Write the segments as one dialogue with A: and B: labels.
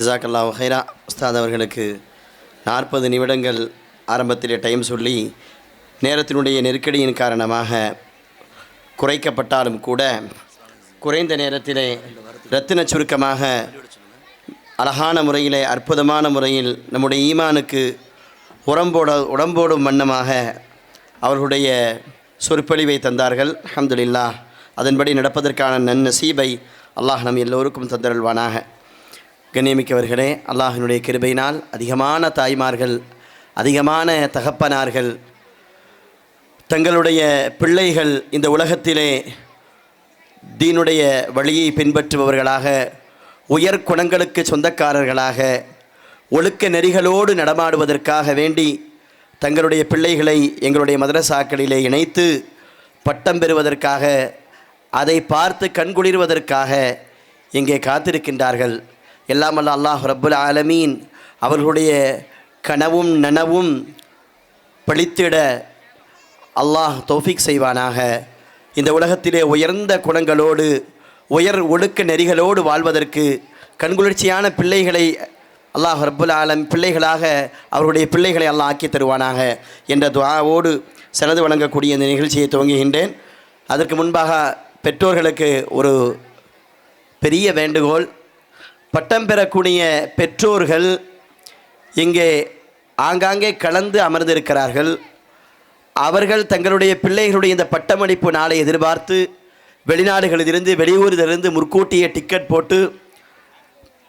A: ஜிசாக்கல்லா ஹைரா உஸ்தாத் அவர்களுக்கு நாற்பது நிமிடங்கள் ஆரம்பத்திலே டைம் சொல்லி நேரத்தினுடைய நெருக்கடியின் காரணமாக குறைக்கப்பட்டாலும் கூட குறைந்த நேரத்திலே ரத்தின சுருக்கமாக அழகான முறையிலே அற்புதமான முறையில் நம்முடைய ஈமானுக்கு உடம்போட உடம்போடும் வண்ணமாக அவர்களுடைய சொற்பொழிவை தந்தார்கள். அஹமதுல்லா அதன்படி நடப்பதற்கான நன்னசீபை அல்லாஹ் நம் எல்லோருக்கும் தந்தருள்வானாக. கண்ணியமிக்கவர்களே அல்லாஹினுடைய கிருபையினால் அதிகமான தாய்மார்கள் அதிகமான தகப்பனார்கள் தங்களுடைய பிள்ளைகள் இந்த உலகத்திலே தீனுடைய வழியை பின்பற்றுபவர்களாக உயர் குணங்களுக்கு சொந்தக்காரர்களாக ஒழுக்க நெறிகளோடு நடமாடுவதற்காக வேண்டி தங்களுடைய பிள்ளைகளை எங்களுடைய மதரசாக்களிலே இணைத்து பட்டம் பெறுவதற்காக அதை பார்த்து கண்குளிர்வதற்காக இங்கே காத்திருக்கின்றார்கள். எல்லாம் அல்ல அல்லாஹ் ரப்புல் ஆலமீன் அவர்களுடைய கனவும் நனவும் பழித்திட அல்லாஹ் தௌஃபீக் செய்வானாக. இந்த உலகத்திலே உயர்ந்த குணங்களோடு உயர் ஒழுக்க நெறிகளோடு வாழ்வதற்கு கண்குளிர்ச்சியான பிள்ளைகளை அல்லாஹ் ரப்புல் ஆலம் பிள்ளைகளாக அவருடைய பிள்ளைகளை அல்லாஹ் ஆக்கி தருவானாக என்ற துவாவோடு சிறந்து வழங்கக்கூடிய இந்த நிகழ்ச்சியை துவங்குகின்றேன். அதற்கு முன்பாக பெற்றோர்களுக்கு ஒரு பெரிய வேண்டுகோள் பட்டம் பெறக்கூடிய பெற்றோர்கள் இங்கே ஆங்காங்கே கலந்து அமர்ந்திருக்கிறார்கள். அவர்கள் தங்களுடைய பிள்ளைகளுடைய இந்த பட்டமளிப்பு நாளை எதிர்பார்த்து வெளிநாடுகளிலிருந்து வெளியூரிலிருந்து முற்கூட்டிய டிக்கெட் போட்டு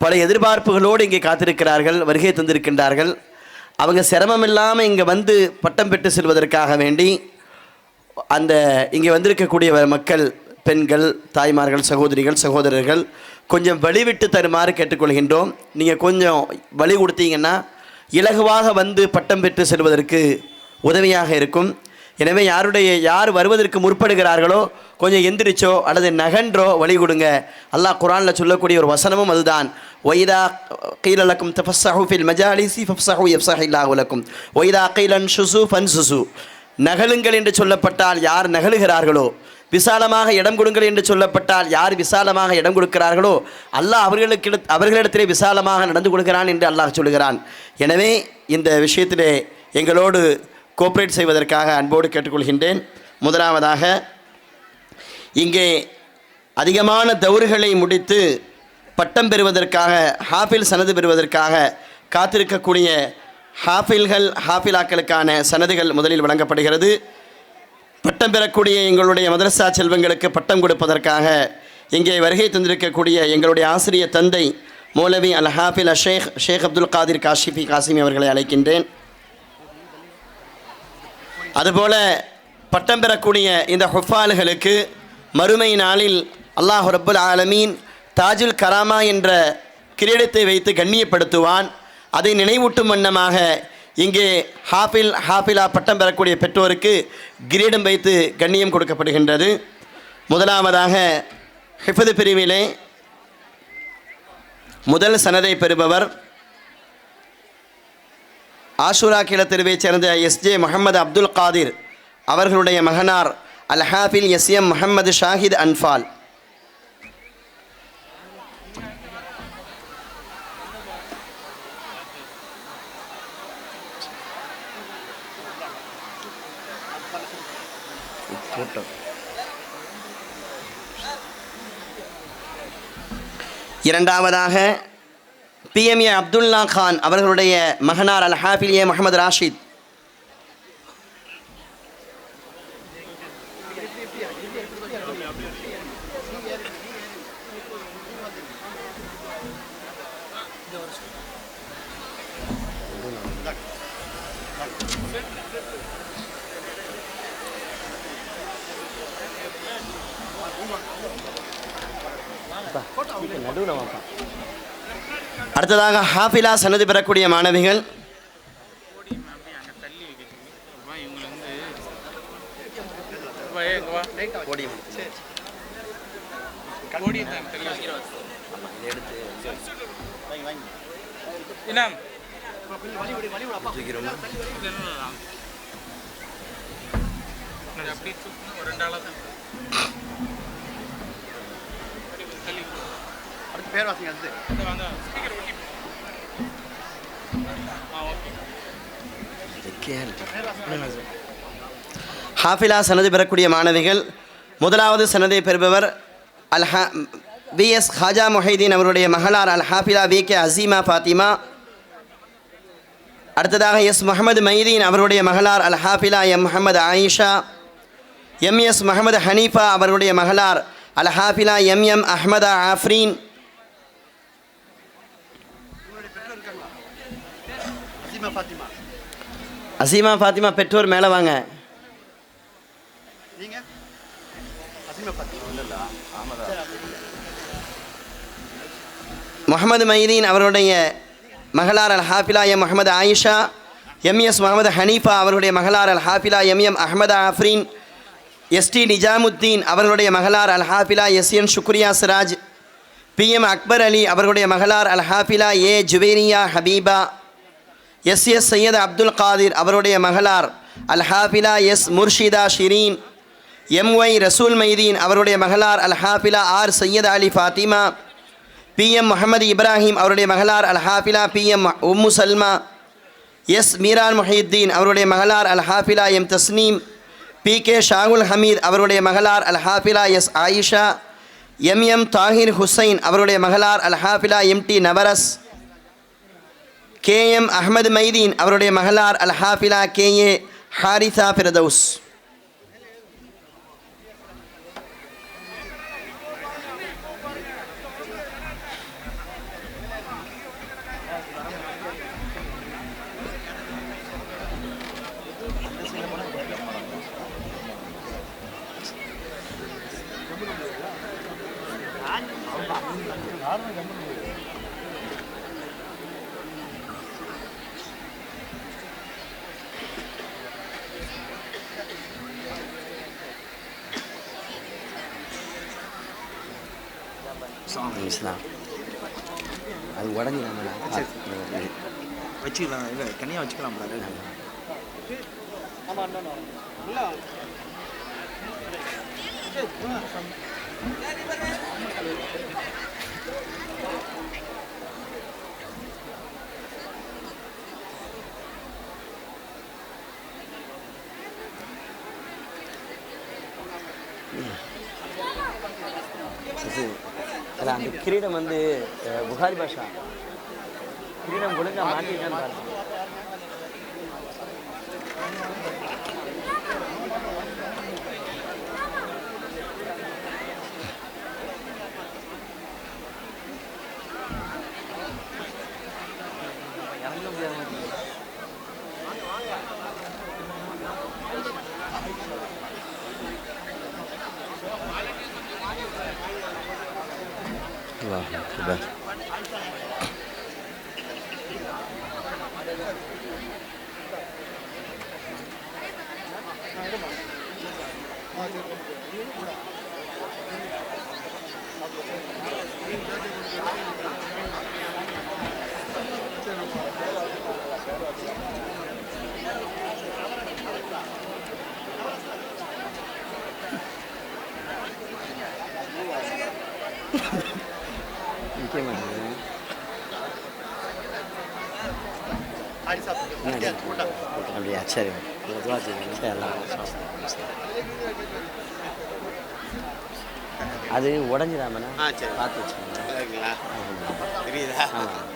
A: பல எதிர்பார்ப்புகளோடு இங்கே காத்திருக்கிறார்கள் வருகை தந்திருக்கின்றார்கள். அவங்க சிரமம் இல்லாமல் இங்கே வந்து பட்டம் பெற்று செல்வதற்காக வேண்டி அந்த இங்கே வந்திருக்கக்கூடிய மக்கள் பெண்கள் தாய்மார்கள் சகோதரிகள் சகோதரர்கள் கொஞ்சம் வழி விட்டு தருமாறு கேட்டுக்கொள்கின்றோம். நீங்கள் கொஞ்சம் வழி கொடுத்தீங்கன்னா இலகுவாக வந்து பட்டம் பெற்று செல்வதற்கு உதவியாக இருக்கும். எனவே யாருடைய யார் வருவதற்கு முற்படுகிறார்களோ கொஞ்சம் எந்திரிச்சோ அல்லது நகன்றோ வழி கொடுங்க. அல்லாஹ் குரானில் சொல்லக்கூடிய ஒரு வசனமும் அதுதான். ஒய்தா கீழலக்கும் தஃபஸ்ஸஹு ஃபில் மஜாலிசி ஃபப்ஸஹு யஃப்ஸஹில்லாஹு லக்கும். ஒய்தா கீலன் ஷுசு ஃபன் சுசு நகலுங்கள் என்று சொல்லப்பட்டால் யார் நகலுகிறார்களோ விசாலமாக இடம் கொடுங்கள் என்று சொல்லப்பட்டால் யார் விசாலமாக இடம் கொடுக்கிறார்களோ அல்லாஹ் அவர்களுக்கு அவர்களிடத்திலே விசாலமாக நடந்து கொடுக்கிறான் என்று அல்லாஹ் சொல்கிறான் எனவே இந்த விஷயத்திலே எங்களோடு கோஆப்ரேட் செய்வதற்காக அன்போடு கேட்டுக்கொள்கின்றேன். முதலாவதாக இங்கே அதிகமான தவறுகளை முடித்து பட்டம் பெறுவதற்காக ஹாஃபில் சனது பெறுவதற்காக காத்திருக்கக்கூடிய ஹாஃபில்கள் ஹாஃபிலாக்களுக்கான சனதுகள் முதலில் வழங்கப்படுகிறது. பட்டம் பெறக்கூடிய எங்களுடைய மதரசா செல்வங்களுக்கு பட்டம் கொடுப்பதற்காக இங்கே வருகை தந்திருக்கக்கூடிய எங்களுடைய ஆசிரியர் தந்தை மௌலவி அல் ஹாஃபில் ஷேக் ஷேக் அப்துல் காதிர் காஷிஃபி காசிமி அவர்களை அழைக்கின்றேன். அதுபோல பட்டம் பெறக்கூடிய இந்த ஹுஃபால்களுக்கு மறுமை நாளில் அல்லாஹ் ரபுல் ஆலமீன் தாஜுல் கராமா என்ற கிரீடத்தை வைத்து கண்ணியப்படுத்துவான். அதை நினைவூட்டும் வண்ணமாக இங்கே ஹாஃபில் ஹாஃபிலா பட்டம் பெறக்கூடிய பெற்றோருக்கு கிரீடம் வைத்து கண்ணியம் கொடுக்கப்படுகின்றது. முதலாவதாக ஹிஃபது பிரிவிலே முதல் சனதை பெறுபவர் ஆஷுரா கிள தெருவைச் சேர்ந்த எஸ்ஜே முகமது அப்துல் காதிர். அவர்களுடைய மகனார் அல் ஹாஃபில் எஸ் எம் முகமது ஷாஹித் அன்ஃபால் இரண்டாவதாக பிஎம்ஏ அப்துல்லா கான் அவர்களுடைய மகனார் அல் ஹாஃபில் ஏ முகமது ராஷித். அடுத்ததாக ஹாஃபிலா சனது பெறக்கூடிய மாணவிகள்.
B: இனாம் அப்படி தூக்கணும் ஒரு
C: பேர் வாசிங்க
B: அது
A: ஹாஃபிலா சனது பெறக்கூடிய மாணவிகள் முதலாவது சனதை பெறுபவர் அல்ஹா பி எஸ் ஹாஜா மொஹைதீன் அவருடைய மகளார் அல் ஹாஃபிலா வி கே அசீமா ஃபாத்திமா அடுத்ததாக எஸ் முகமது மைதீன் அவருடைய மகளார் Al Hafila M Mohammed Ayesha M S Mohammed Haneefa அவருடைய மகளார் அல் ஹாஃபிலா எம் எம் அஹமதா ஆஃப்ரீன் அசீமா ஃபாத்திமா. பெற்றோர் மேலே வாங்க. முகமது மைதீன் அவருடைய மகளார் Al Hafila M. Mohammed Ayesha M. S. Mohammed Haneefa அவருடைய மகளார் Al Hafila M. M. Ahmed Afreen SD Nizamuddeen அவர்களுடைய மகளார் Al Hafila S. N. Shukriya Siraj P M Akbar Ali அவர்களுடைய மகளார் Al Hafila A. Juvaniya Habeeba S. S. Syed Abdul Kadir அவருடைய மகளார் Al Hafila S. Murshida Shireen M. Y. Rasool Maideen அவருடைய மகளார் Al Hafila R. Syed Ali Fathima P M Mohammed Ibrahim அவருடைய மகளார் Al Hafila P M Ummu Salma S. Meeran Muhiyuddeen அவருடைய மகளார் Al Hafila M. Tasneem P. K. Shahul Hameed அவருடைய மகளார் Al Hafila S. Ayesha M M Tahir Hussain அவருடைய மகளார் Al Hafila M D Navras K M Ahamed Maideen அவருடைய மகளார் அல் Hafila K A Harisa Firdaus Islam அது உடஞ்சி
B: வச்சுக்கலாம். இல்லை தனியாக வச்சுக்கலாம் brother.
A: அது அந்த கிரீடம் வந்து புகாரி பாஷா கிரீடம் ஒழுங்கா மாட்டிட்டான்னு பாருங்க அல்லாஹ் அக்பர். நிக்க மாட்டேங்குது. அப்படியா சரி அது உடஞ்சிடாமண்ணா. பார்த்து வச்சுக்கோங்க
B: இருக்குங்களா தெரியுதா
A: ஆமாம்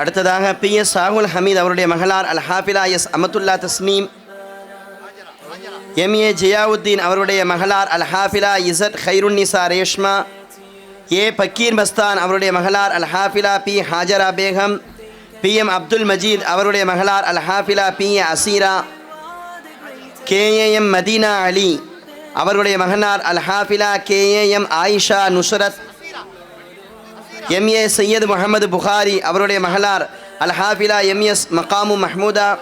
A: அடுத்ததாக பி எஸ் சாகுல் ஹமீத் அவருடைய மகளார் Al Hafila S Amathulla Tasneem. M A Ziauddin அவருடைய மகளார் அல் ஹாஃபிலா இசத் ஹைருன்னிசா ரேஷ்மா. ஏ பக்கீர் மஸ்தான் அவருடைய மகளார் Al Hafila P Hajara Begum. P M Abdul Majeed அவருடைய மகளார் Al Hafila P A Aseera. KAM A M Madina Ali அவருடைய மகனார் Al Hafila K A M Ayesha Nusrat. MA Syed Mohammed Bukhari அவருடைய மகளார் அல் ஹாஃபிலா எம்எஸ் மகாமு மஹ்மூதா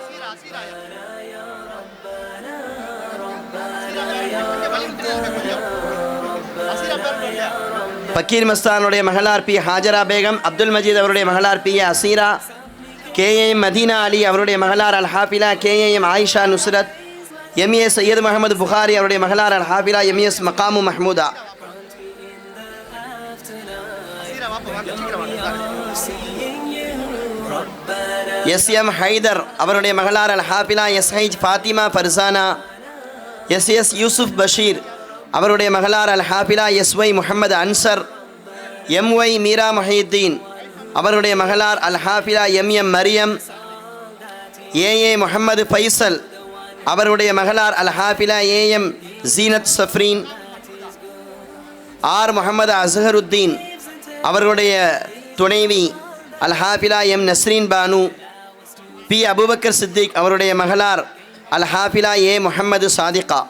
A: பக்கீர் மஸ்தானுடைய மகளார் B. Hajara Begum Abdul Majeed அவருடைய மகளார் P. Aseera. K. A M Madina Ali அவருடைய மகளார் Al Hafila K A M Ayesha Nusrath. M A Syed Mohammed Bukhari அவருடைய மகளார் அல் ஹாஃபிலா எம்ஏஎஸ் மகாமு மஹ்மூதா எஸ் எம் ஹைதர் அவருடைய மகளார் அல் ஹாபிலா S ஹைஜ் Fathima Farzana S S Yusuf Basheer அவருடைய மகளார் Al Hafila S Y Mohammed Ansar M Y Meera Mohideen அவருடைய மகளார் Al Hafila M M Mariyam A A Mohammed Faisal அவருடைய மகளார் Al Hafila A M Zeenath Safreen R Mohammed Azharuddin அவர்களுடைய துணைவி அல்ஹாபிலா M Nasreen Banu B. Abu Bakr Siddique அவருடைய மகளார் அல்ஹாபிலா A Muhammad Sadhika.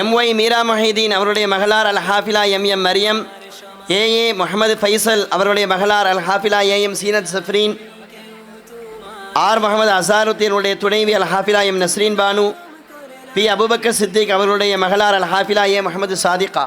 A: M Y Meera Mohideen அவருடைய மகளார் அல் Hafila M M Mariyam A A Mohammed Faisal அவருடைய மகளார் அல் Hafila A M Seenath Safreen R Mohammed அசாருத்தீனுடைய துணைவி அல் Hafila M Nasreen Banu B Abu Bakr Siddique அவருடைய மகளார் அல் ஹாஃபிலா ஏ முகமது சாதிகா.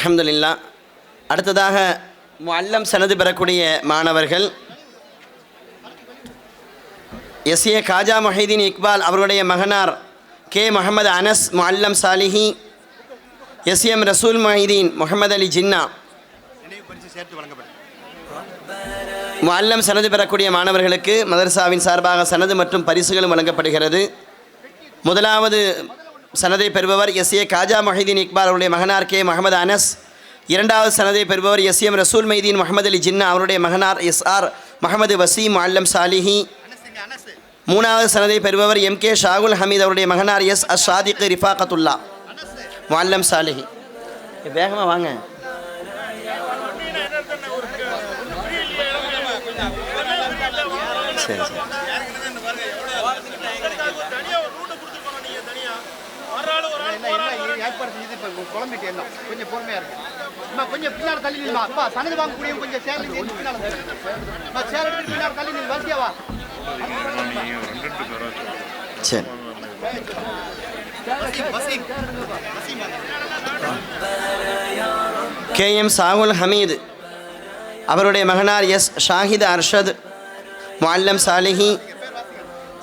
A: அலமதுல்லா அடுத்ததாக முஅல்லம் சனது பெறக்கூடிய மாணவர்கள். எஸ் ஏ காஜா மொஹீதீன் இக்பால் அவருடைய மகனார் K Mohammed Anas Muallam Salihi S M Rasool Mohideen Mohammed Ali Jinnah.
B: நினைவு சேர்த்து
A: சனது பெறக்கூடிய மாணவர்களுக்கு மதரசாவின் சார்பாக சனது மற்றும் பரிசுகளும் வழங்கப்படுகிறது. முதலாவது சனதை பெறுபவர் எஸ் ஏ காஜா மொஹிதீன் இக்பால் அவருடைய மகனார் கே முகமது அனஸ். இரண்டாவது சனதை பெறுபவர் எஸ் எம் ரசூல் மைதீன் முகமது அலி ஜின்னா அவருடைய மகனார் எஸ் ஆர் முகமது வசீம் அல்லம் சாலிஹி. மூணாவது சனதை பெறுபவர் எம் கே ஷாகுல் ஹமீத் அவருடைய மகனார் எஸ் அஸ் ஷாதிக் ரிஃபாகத்துல்லா முஅல்லம் சாலிஹி. வேகமாக வாங்க. சரி சரி
B: என்ன ஏற்பாடு செஞ்சது இப்போ குழம்பிட்டு என்ன கொஞ்சம் பொறுமையா இருக்கு அம்மா கொஞ்சம் பின்னாடி தள்ளி நில்லுமா. அப்பா சனது வாங்கக்கூடிய கொஞ்சம் சேர் சேர்த்து பின்னால அம்மா சேர் எடுத்து பின்னாடி தள்ளி நில் வரிசையாவா
A: சரி.
B: Waseem Wasim.
A: K M Shahul Hameed. அவருடைய மகனார் எஸ் ஷாஹித் அர்ஷத் முஅல்லம் சாலிஹி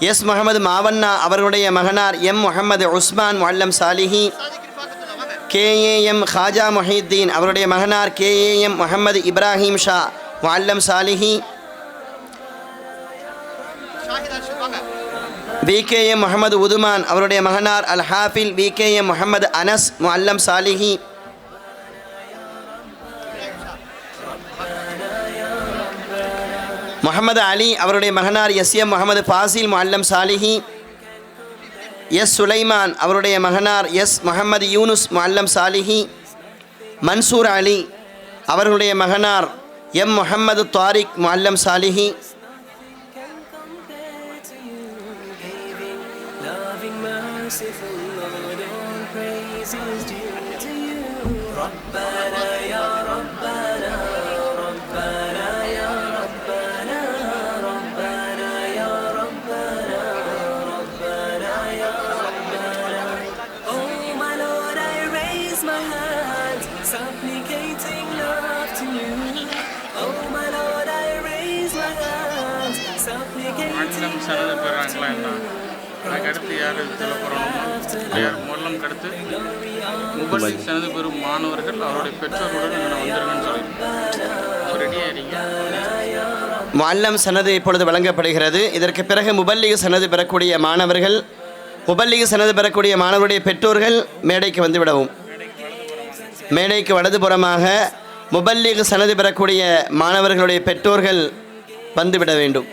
A: எஸ் முகமது மாவண்ணா அவர்களுடைய மகனார் M Mohammed Usman முஅல்லம் சாலிஹி K A M Haja Mohideen அவருடைய மகனார் K A M Mohammed Ibrahim Shah முஅல்லம் சாலிஹி
B: ஷாஹித் அர்ஷத் வாங்க
A: V K M Mohammed Uthuman அவருடைய மகனார் அல் ஹாஃபில் V K M Mohammed Anas முல்லம் சாலிஹி முகமது அலி அவருடைய மகனார் S M Mohammed Fazil Muallam Salihi S Sulaiman அவருடைய மகனார் எஸ் முகமது யூனுஸ் மல்லம் சாலிஹி மன்சூர் அலி அவர்களுடைய மகனார் எம் முகமது தாரிக் மல்லம் சாலிஹி
C: சிலது போயிடுறாங்களா என்ன?
D: எனக்கு அடுத்து யார் சொல்ல போகிறோம்னா யார் முதலம் கடுத்து? முபல்லிக் சனது பெறும் மாணவர்கள் அவருடைய பெற்றோர்களுடன் நான் வந்துருங்கன்னு சொல்லி ரெடி ஆகிறீங்க
A: முஅல்லம் சனது இப்பொழுது வழங்கப்படுகிறது. இதற்கு பிறகு முபல்லிக சனது பெறக்கூடிய மாணவர்கள் முபல்லிக சனது பெறக்கூடிய மாணவருடைய பெற்றோர்கள் மேடைக்கு வந்து விடவும் மேடைக்கு வலதுபுறமாக முபல்லிக சனது பெறக்கூடிய மாணவர்களுடைய பெற்றோர்கள் வந்துவிட வேண்டும்.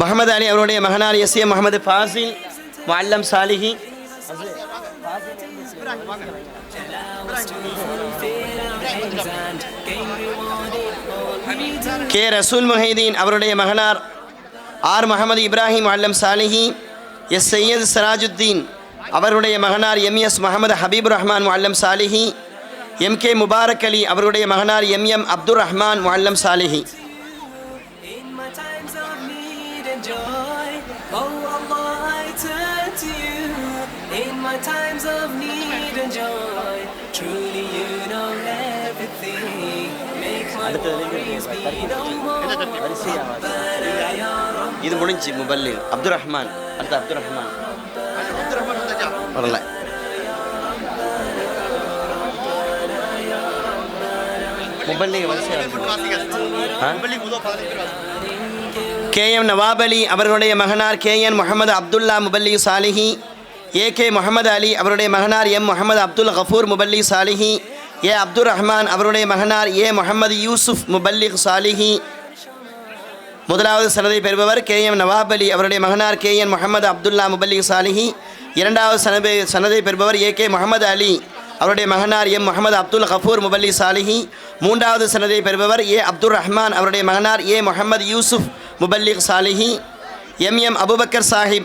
A: முகமது அலி அவருடைய மகனார் S A Mohammed Fazil முஅல்லம் சாலிஹி. K Rasool Muhaideen அவருடைய மகனார் ஆர் முகமது இப்ராஹிம் அல்லம் சாலிஹி எஸ் சையத் சராஜுத்தீன் அவருடைய மகனார் M S Mohammed Habib Rahman Muallam Salihi M K Mubarak Ali அவருடைய மகனார் M M Abdul Rahman Muallam Salihi.
C: Joy, oh Allah, I turn to you. In my times of need and joy, truly you know everything. Make my worries be no more.
A: இது முடிஞ்சு முபல்லில் அப்துர் ரஹ்மான் அடுத்து ரஹ்மான்
B: அப்துல் வந்தாச்சா
A: வரல முபல்லிக வரிசையாக K M நவாப் அலி அவர்களுடைய மகனார் K N Mohammed Abdullah Muballigh Salihi A K Mohammed Ali அவருடைய மகனார் எம் முகமது அப்துல் கஃபூர் முபல்லி சாலிஹி ஏ அப்துல் ரஹ்மான் அவருடைய மகனார் ஏ முகமது யூசுப் முபல்லி சாலிஹி. முதலாவது சனதை பெறுபவர் கே எம் நவாப் அலி அவருடைய மகனார் கே என் முகமது அப்துல்லா முபல்லி சாலிஹி. இரண்டாவது சனதை சனதை பெறுபவர் ஏ கே முகமது அலி. அவருடைய மகனார் எம் முகமது அப்துல் கஃபூர் முபல்லி சாலிஹி. மூன்றாவது சனதை பெறுபவர் ஏ அப்துல் ரஹ்மான். அவருடைய மகனார் A Mohammed Yusuf Muballigh Salihi. M M Abubakar Sahib.